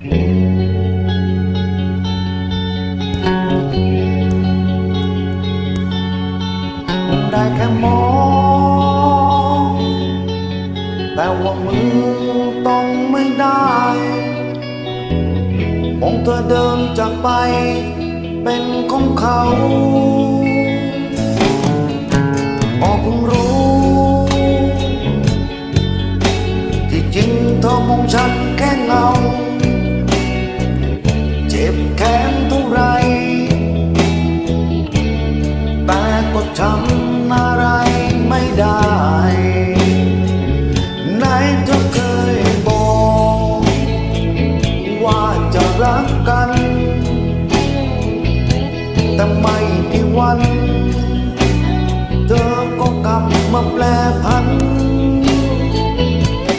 ได้แค่มอง แต่ว่ามือต้องไม่ได้มองเธอเดินจากไปเป็นของเขาก็เพิ่งรู้ ที่จริงเธอมองฉัน แต่ไม่กี่วัน เธอก็กลับมาแปลพัน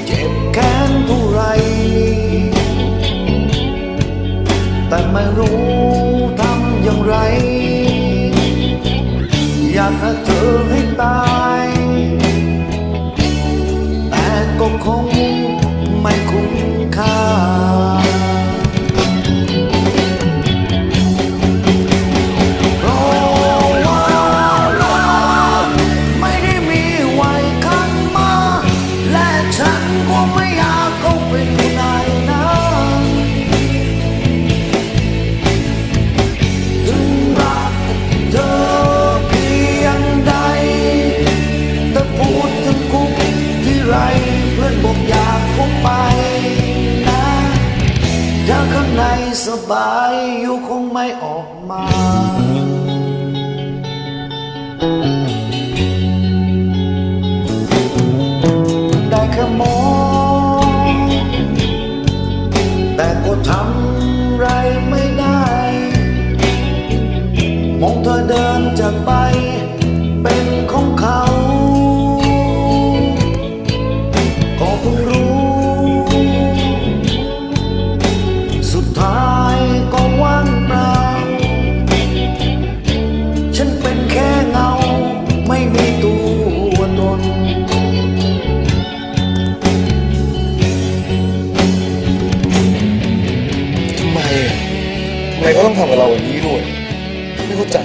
เจ็บแค้นเท่าไร แต่ไม่รู้ทำอย่างไร อยากให้เธอให้ตาย แต่ก็คงไม่คุ้มค่า สบายอยู่คงไม่ออกมา ได้แค่มองแต่ก็ทำไรไม่ได้ มองเธอเดินจากไป ทำไมเขาต้องทำกับเราอย่างนี้ด้วย ไม่เข้าใจ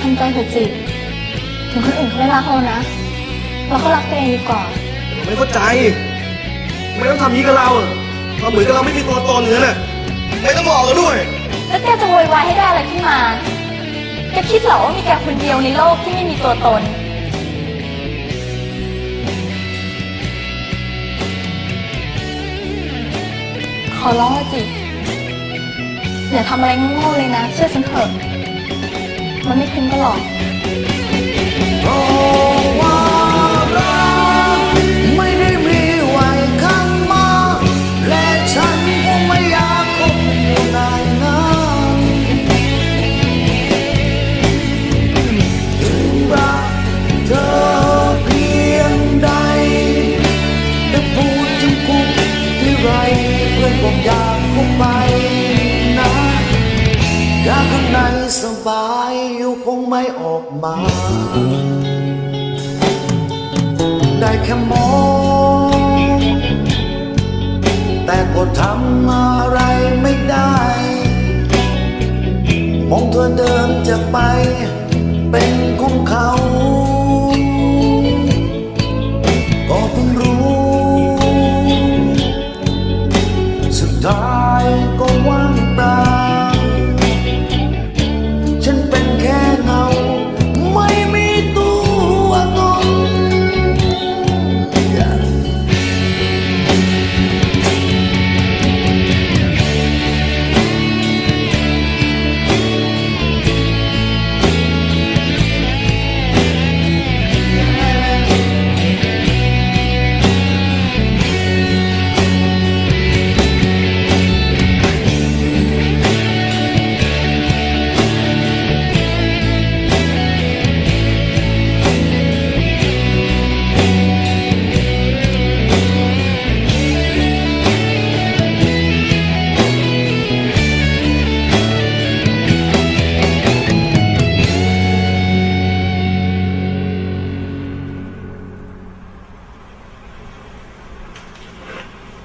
ทำใจเถอะจิถึงคนอื่นเขาไม่รักเรานะ เราก็รักตัวเองดีกว่า ไม่เข้าใจไม่ต้องทำอย่างนี้กับเราอะทำเหมือนกับเราไม่มีตัวตนเลยน่ะไม่ต้องบอกกันด้วย แล้วแกจะโวยวายให้ได้อะไรขึ้นมา แกคิดเหรอว่ามีแกคนเดียวในโลกที่ไม่มีตัวตน ขอร้องละจิ อย่าทำอะไรโง่ๆเลยนะ เชื่อฉันเถอะมันไม่คุ้มกันหรอกไม่ได้มีไว้ข้างมาแลอกคงอยู่ในนั้นถึงรักเธอเพียงใดแต่พูดถึงคุกที่ไรเพื่อนบอกอยากคงไป ไม่ออกมา ได้แค่มอง แต่ก็ทำอะไรไม่ได้ มองเธอเดินจากไป เป็นของเขา ก็เพิ่งรู้